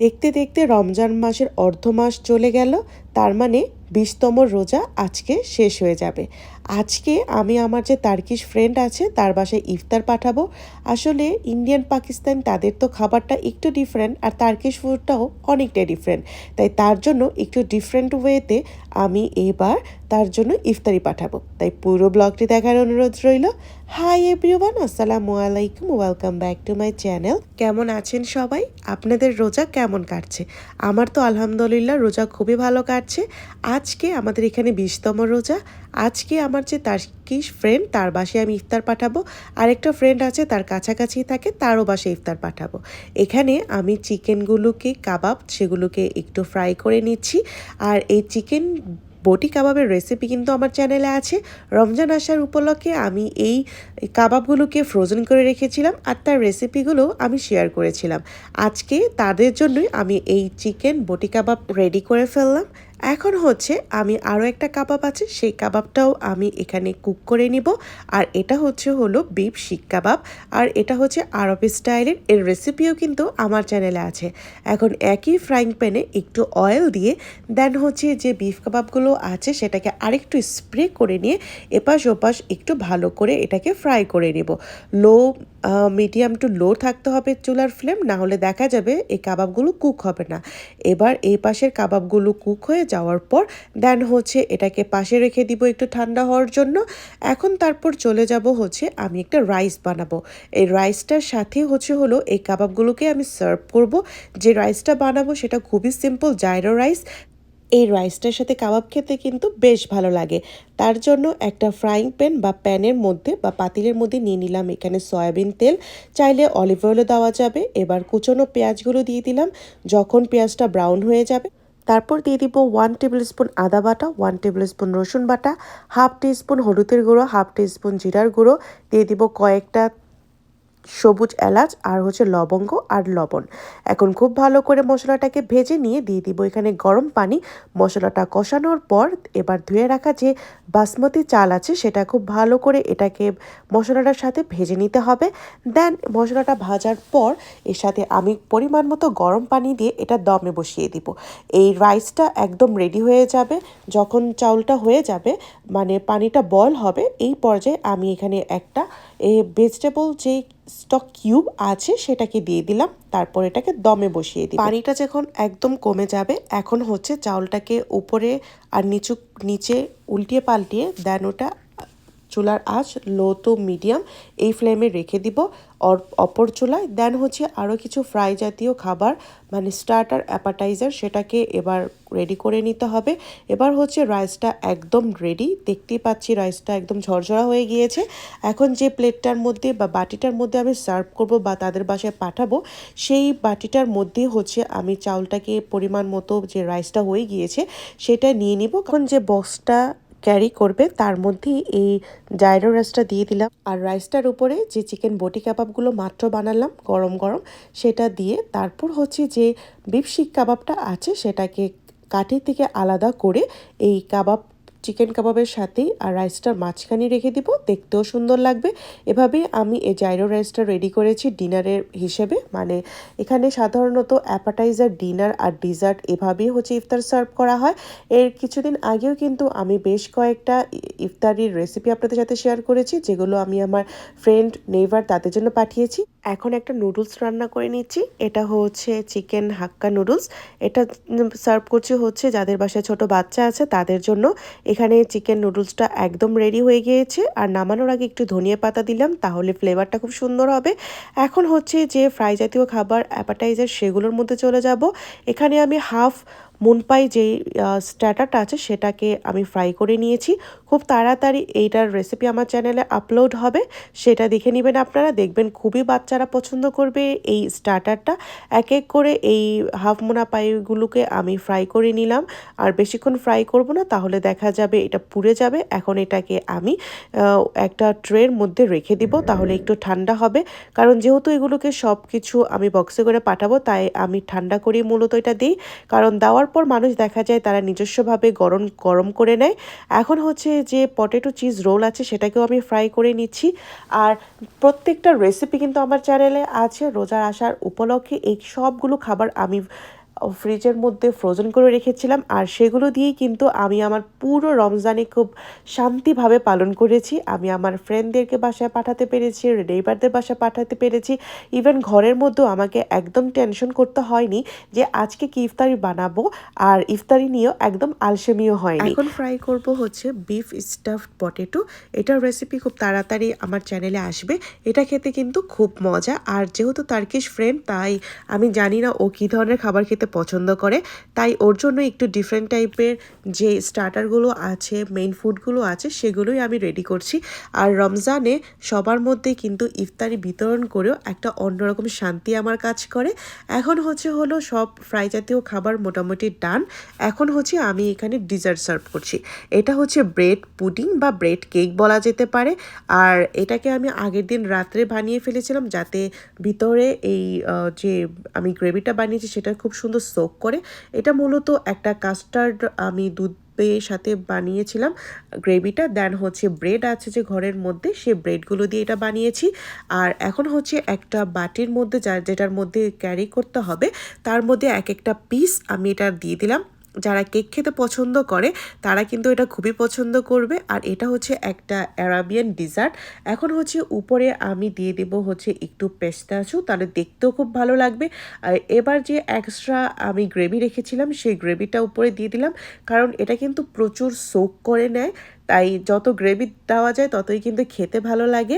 দেখতে দেখতে রমজান মাসের অর্ধ মাস চলে গেল, তার মানে বিশতম রোজা আজকে শেষ হয়ে যাবে। আজকে আমি আমার যে তার্কিশ ফ্রেন্ড আছে, তার বাসায় ইফতার পাঠাবো। আসলে ইন্ডিয়ান পাকিস্তান তাদের তো খাবারটা একটু ডিফারেন্ট আর তার্কিশ ফুডটাও অনেকটাই ডিফারেন্ট তাই তার জন্য একটু ডিফারেন্ট ওয়েতে আমি এবার তার জন্য ইফতারি পাঠাবো। তাই পুরো ব্লগটি দেখার অনুরোধ রইল। হাই এভরিওয়ান আসসালামু আলাইকুম welcome back to my channel কেমন আছেন সবাই? আপনাদের রোজা কেমন কাটছে? আমার তো আলহামদুলিল্লাহ রোজা খুবই ভালো কাটছে। আজকে আমাদের এখানে বিশতম রোজা। আজকে আমার যে তার্কিশ ফ্রেন্ড তার বাসায় আমি ইফতার পাঠাবো। আরেকটা ফ্রেন্ড আছে, তার কাছাকাছি থাকে, তারও বাসায় ইফতার পাঠাবো। এখানে আমি চিকেনগুলোকে, কাবাব, সেগুলোকে একটু ফ্রাই করে নিচ্ছি। আর এই চিকেন বটি কাবাবের রেসিপি কিন্তু আমার চ্যানেলে আছে। রমজান আসার উপলক্ষে আমি এই কাবাবগুলোকে ফ্রোজেন করে রেখেছিলাম আর তার রেসিপিগুলো আমি শেয়ার করেছিলাম। আজকে তাদের জন্যই আমি এই চিকেন বটি কাবাব রেডি করে ফেললাম। এখন হচ্ছে আমি আরও একটা কাবাব আছে, সেই কাবাবটাও আমি এখানে কুক করে নিব। আর এটা হচ্ছে হলো বিফ শিক কাবাব। আর এটা হচ্ছে আরব স্টাইলের, এর রেসিপিও কিন্তু আমার চ্যানেলে আছে। এখন একই ফ্রাইং প্যানে একটু অয়েল দিয়ে দেন হচ্ছে যে বিফ কাবাবগুলো আছে সেটাকে আরেকটু স্প্রে করে নিয়ে এপাশ ওপাশ একটু ভালো করে এটাকে ফ্রাই করে নেব। লো মিডিয়াম টু লো থাকতে হবে চুলার ফ্লেম না হলে দেখা যাবে এই কাবাবগুলো কুক হবে না। এবার এই পাশের কাবাবগুলো কুক হয়ে যাওয়ার পর দেন হচ্ছে এটাকে পাশে রেখে দিব একটু ঠান্ডা হওয়ার জন্য। এখন তারপর চলে যাব হচ্ছে আমি একটা রাইস বানাবো। এই রাইসটার সাথে হচ্ছে হলো এই কাবাবগুলোকে আমি সার্ভ করব। যে রাইসটা বানাবো সেটা খুবই সিম্পল জাইরো রাইস এই রাইসটার সাথে কাবাব খেতে কিন্তু বেশ ভালো লাগে। তার জন্য একটা ফ্রাইং প্যান বা প্যানের মধ্যে বা পাতিলের মধ্যে নিয়ে নিলাম। এখানে সয়াবিন তেল, চাইলে অলিভ অয়েলও দেওয়া যাবে। এবার কুচনো পেঁয়াজগুলো দিয়ে দিলাম। যখন পেঁয়াজটা ব্রাউন হয়ে যাবে, তারপর দিয়ে দিব ওয়ান টেবিল স্পুন আদা বাটা ওয়ান টেবিল স্পুন রসুন বাটা হাফ টি স্পুন হলুদের গুঁড়ো হাফ টি স্পুন জিরার গুঁড়ো, দিয়ে দিব কয়েকটা সবুজ এলাচ আর হচ্ছে লবঙ্গ আর লবণ। এখন খুব ভালো করে মশলাটাকে ভেজে নিয়ে দিয়ে দিব এখানে গরম পানি। মশলাটা কষানোর পর এবার ধুয়ে রাখা যে বাসমতি চাল আছে, সেটা খুব ভালো করে এটাকে মশলাটার সাথে ভেজে নিতে হবে। দেন মশলাটা ভাজার পর এর সাথে আমি পরিমাণ মতো গরম পানি দিয়ে এটা দমে বসিয়ে দিব। এই রাইসটা একদম রেডি হয়ে যাবে। যখন চাউলটা হয়ে যাবে মানে পানিটা বল হবে, এই পর্যায়ে আমি এখানে একটা এ ভেজিটেবল যে স্টক কিউব আছে, সেটাকে দিয়ে দিলাম। তারপর এটাকে দমে বসিয়ে দিই পানিটা যখন একদম কমে যাবে, এখন হচ্ছে চাউলটাকে উপরে আর নিচু, নিচে উল্টিয়ে পাল্টিয়ে দেন ওটা চুলার আঁচ লো টু মিডিয়াম এই ফ্লেমে রেখে দিব। অপর চুলায় দেন হচ্ছে আরও কিছু ফ্রাই জাতীয় খাবার মানে স্টার্টার অ্যাপাটাইজার সেটাকে এবার রেডি করে নিতে হবে। এবার হচ্ছে রাইসটা একদম রেডি দেখতেই পাচ্ছি রাইসটা একদম ঝরঝরা হয়ে গিয়েছে। এখন যে প্লেটটার মধ্যে বা বাটিটার মধ্যে আমি সার্ভ করব বা তাদের বাসায় পাঠাবো, সেই বাটিটার মধ্যে হচ্ছে আমি চাউলটাকে পরিমাণ মতো যে রাইসটা হয়ে গিয়েছে, সেটা নিয়ে নিব। এখন যে বক্সটা ক্যারি করবে, তার মধ্যেই এই জাইরো রাইসটা দিয়ে দিলাম। আর রাইসটার উপরে যে চিকেন বটি কাবাবগুলো মাত্র বানালাম, গরম গরম, সেটা দিয়ে তারপর হচ্ছে যে বিপশিক কাবাবটা আছে, সেটাকে কাঠি থেকে আলাদা করে এই কাবাব চিকেন কাবাবের সাথেই আর রাইসটার মাঝখানে রেখে দিব। দেখতেও সুন্দর লাগবে। এভাবে আমি এই জাইরো রাইসটা রেডি করেছি ডিনারের হিসেবে। মানে এখানে সাধারণত অ্যাপাটাইজার ডিনার আর ডিজার্ট এভাবেই হচ্ছে ইফতার সার্ভ করা হয়। এর কিছুদিন আগেও কিন্তু আমি বেশ কয়েকটা ইফতারির রেসিপি আপনাদের সাথে শেয়ার করেছি, যেগুলো আমি আমার ফ্রেন্ড নেইভার তাদের জন্য পাঠিয়েছি। এখন একটা নুডলস রান্না করে নিচ্ছি। এটা হচ্ছে চিকেন হাক্কা নুডলস। এটা সার্ভ করছি হচ্ছে যাদের বাসায় ছোট বাচ্চা আছে তাদের জন্য। এখানে চিকেন নুডলসটা একদম রেডি হয়ে গিয়েছে। আর নামানোর আগে একটু ধনিয়া পাতা দিলাম, তাহলে ফ্লেভারটা খুব সুন্দর হবে। এখন হচ্ছে যে ফ্রাই জাতীয় খাবার, অ্যাপাটাইজার, সেগুলোর মধ্যে চলে যাব। এখানে আমি হাফ মুনপাই যেই স্ট্যাটারটা আছে সেটাকে আমি ফ্রাই করে নিয়েছি। খুব তাড়াতাড়ি এইটার রেসিপি আমার চ্যানেলে আপলোড হবে, সেটা দেখে নেবেন আপনারা। দেখবেন খুবই বাচ্চারা পছন্দ করবে এই স্টার্টারটা এক এক করে এই হাফ মোনা পাইগুলোকে আমি ফ্রাই করে নিলাম। আর বেশিক্ষণ ফ্রাই করব না, তাহলে দেখা যাবে এটা পুড়ে যাবে। এখন এটাকে আমি একটা ট্রের মধ্যে রেখে দিব, তাহলে একটু ঠান্ডা হবে। কারণ যেহেতু এগুলোকে সব কিছু আমি বক্সে করে পাঠাবো, তাই আমি ঠান্ডা করেই মূলত এটা দিই। কারণ দেওয়ার পর মানুষ দেখা যায় তারা নিজস্বভাবে গরম গরম করে নেয়। এখন হচ্ছে যে পটেটো চিজ রোল আছে, সেটাকেও আমি ফ্রাই করে নিচ্ছি। আর প্রত্যেকটা রেসিপি কিন্তু আমার চ্যানেলে আছে। রোজার আসার উপলক্ষে এই সবগুলো খাবার আমি ফ্রিজের মধ্যে ফ্রোজেন করে রেখেছিলাম। আর সেগুলো দিয়েই কিন্তু আমি আমার পুরো রমজানে খুব শান্তিভাবে পালন করেছি। আমি আমার ফ্রেন্ডদেরকে বাসায় পাঠাতে পেরেছি নেইবারদের বাসায় পাঠাতে পেরেছি। ইভেন ঘরের মধ্যেও আমাকে একদম টেনশন করতে হয়নি যে আজকে কি ইফতারি বানাবো। আর ইফতারি নিয়েও একদম আলসেমিও হয়নি। এখন ফ্রাই করব হচ্ছে বিফ স্টাফড পটেটো এটার রেসিপি খুব তাড়াতাড়ি আমার চ্যানেলে আসবে। এটা খেতে কিন্তু খুব মজা। আর যেহেতু তার্কিশ ফ্রেন্ড তাই আমি জানি না ও কী ধরনের খাবার খেতে পছন্দ করে। তাই ওর জন্য একটু ডিফারেন্ট টাইপের যে স্টার্টারগুলো আছে মেইন ফুডগুলো আছে, সেগুলোই আমি রেডি করছি। আর রমজানে সবার মধ্যে কিন্তু ইফতারি বিতরণ করেও একটা অন্যরকম শান্তি আমার কাজ করে। এখন হচ্ছে হলো সব ফ্রাই জাতীয় খাবার মোটামুটি ডান এখন হচ্ছে আমি এখানে ডিজার্ট সার্ভ করছি। এটা হচ্ছে ব্রেড পুডিং বা ব্রেড কেক বলা যেতে পারে। আর এটাকে আমি আগের দিন রাত্রে বানিয়ে ফেলেছিলাম যাতে ভিতরে এই যে আমি গ্রেভিটা বানিয়েছি সেটা খুব সুন্দর সোক করে। এটা মূলত একটা কাস্টার্ড আমি দুধ এর সাথে বানিয়েছিলাম গ্রেভিটা দেন হচ্ছে ব্রেড আছে যে ঘরের মধ্যে সে ব্রেডগুলো দিয়ে এটা বানিয়েছি। আর এখন হচ্ছে একটা বাটির মধ্যে যা যেটার মধ্যে ক্যারি করতে হবে, তার মধ্যে এক একটা পিস আমি এটা দিয়ে দিলাম। যারা কেক খেতে পছন্দ করে, তারা কিন্তু এটা খুবই পছন্দ করবে। আর এটা হচ্ছে একটা অ্যারাবিয়ান ডিজার্ট এখন হচ্ছে উপরে আমি দিয়ে দেব হচ্ছে একটু পেস্তাচু তাহলে দেখতেও খুব ভালো লাগবে। আর এবার যে এক্সট্রা আমি গ্রেভি রেখেছিলাম, সেই গ্রেভিটা উপরে দিয়ে দিলাম। কারণ এটা কিন্তু প্রচুর সোক করে নেয়। তাই যত গ্রেভি দেওয়া যায় ততই কিন্তু খেতে ভালো লাগে।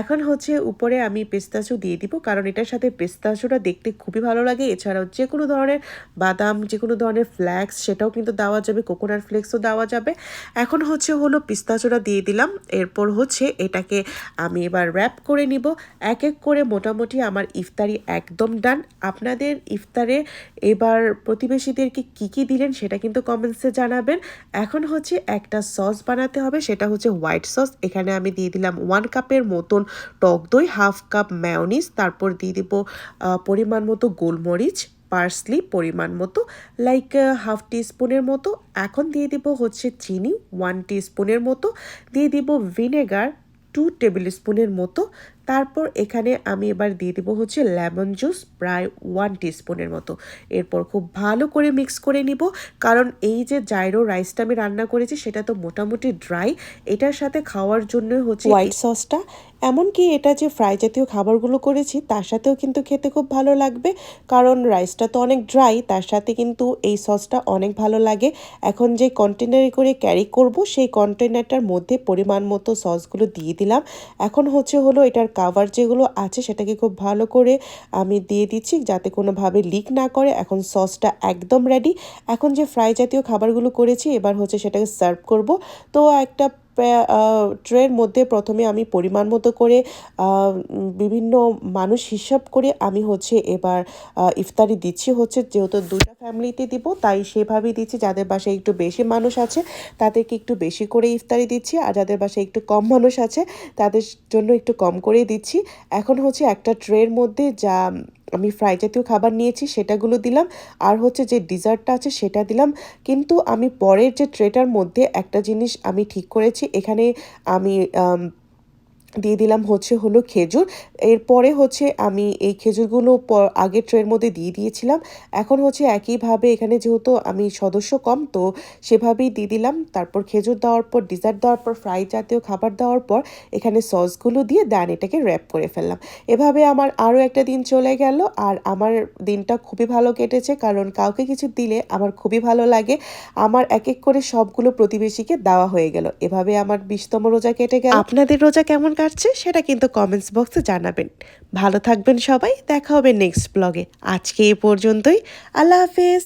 এখন হচ্ছে উপরে আমি পেস্তাচু দিয়ে দিব, কারণ এটার সাথে পেস্তাচুটা দেখতে খুবই ভালো লাগে। এছাড়াও যে কোনো ধরনের বাদাম যে কোনো ধরনের ফ্ল্যাক্স সেটাও কিন্তু দেওয়া যাবে কোকোনাট ফ্লেক্সও দেওয়া যাবে। এখন হচ্ছে হলো পিস্তাচুটা দিয়ে দিলাম, এরপর হচ্ছে এটাকে আমি এবার র্যাপ করে নিব। এক এক করে মোটামুটি আমার ইফতারি একদম ডান আপনাদের ইফতারে এবার প্রতিবেশীদেরকে কি কি দিলেন সেটা কিন্তু কমেন্টসে জানাবেন। এখন হচ্ছে একটা সস বানাতে হবে, সেটা হচ্ছে হোয়াইট সস এখানে আমি দিয়ে দিলাম ওয়ান কাপের মতন টক দই হাফ কাপ ম্যাওনিস তারপর দিয়ে দিব পরিমাণ মতো গোলমরিচ পার্সলি পরিমাণ মতো লাইক হাফ টিস্পুনের মতো। এখন দিয়ে দিব হচ্ছে চিনি ওয়ান টিস্পুনের মতো। দিয়ে দিব ভিনেগার টু টেবিল স্পুনের মতো। তারপর এখানে আমি এবার দিয়ে দেবো হচ্ছে লেমন জুস, প্রায় ওয়ান টিস্পুনের মতো। এরপর খুব ভালো করে মিক্স করে নিব। কারণ এই যে জাইরো রাইসটা আমি রান্না করেছি, সেটা তো মোটামুটি ড্রাই এটার সাথে খাওয়ার জন্য হচ্ছে হোয়াইট সসটা এমনকি এটা যে ফ্রাই জাতীয় খাবারগুলো করেছি, তার সাথেও কিন্তু খেতে খুব ভালো লাগবে। কারণ রাইসটা তো অনেক ড্রাই তার সাথে কিন্তু এই সসটা অনেক ভালো লাগে। এখন যে কন্টেনারে করে ক্যারি করব, সেই কন্টেনারটার মধ্যে পরিমাণ মতো সসগুলো দিয়ে দিলাম। এখন হচ্ছে হলো এটার কাভার যেগুলো আছে সেটাকে খুব ভালো করে আমি দিয়ে দিচ্ছি যাতে কোনোভাবে লিক না করে। এখন সসটা একদম রেডি এখন যে ফ্রাই জাতীয় খাবারগুলো করেছি, এবার হচ্ছে সেটাকে সার্ভ করব। তো একটা ট্রের মধ্যে প্রথমে আমি পরিমাণ মতো করে বিভিন্ন মানুষ হিসাব করে আমি হচ্ছে এবার ইফতারি দিচ্ছি। হচ্ছে যেহেতু দুটা ফ্যামিলিতে দিব, তাই সেভাবেই দিচ্ছি। যাদের বাসায় একটু বেশি মানুষ আছে, তাদেরকে একটু বেশি করে ইফতারি দিচ্ছি। আর যাদের বাসায় একটু কম মানুষ আছে, তাদের জন্য একটু কম করেই দিচ্ছি। এখন হচ্ছে একটা ট্রের মধ্যে যা আমি ফ্রাই জাতীয় খাবার নিয়েছি, সেটাগুলো দিলাম। আর হচ্ছে যে ডিজার্টটা আছে, সেটা দিলাম। কিন্তু আমি পরের যে ট্রেটার মধ্যে একটা জিনিস আমি ঠিক করেছি। এখানে আমি দিয়ে দিলাম হচ্ছে হলো খেজুর। এরপরে হচ্ছে আমি এই খেজুরগুলো আগের ট্রের মধ্যে দিয়ে দিয়েছিলাম। এখন হচ্ছে একইভাবে এখানে যেহেতু আমি সদস্য কম, তো সেভাবেই দিয়ে দিলাম। তারপর খেজুর দেওয়ার পর ডিজার্ট দেওয়ার পর ফ্রাই জাতীয় খাবার দেওয়ার পর, এখানে সসগুলো দিয়ে দেন এটাকে র্যাপ করে ফেললাম। এভাবে আমার আরও একটা দিন চলে গেল আর আমার দিনটা খুবই ভালো কেটেছে। কারণ কাউকে কিছু দিলে আমার খুবই ভালো লাগে। আমার এক এক করে সবগুলো প্রতিবেশীকে দেওয়া হয়ে গেল। এভাবে আমার বিশতম রোজা কেটে গেল। আপনাদের রোজা কেমন কাটছে সেটা কিন্তু কমেন্টস বক্সে জানাবেন। ভালো থাকবেন সবাই, দেখা হবে নেক্সট ব্লগে আজকে এ পর্যন্তই। আল্লাহ হাফেজ।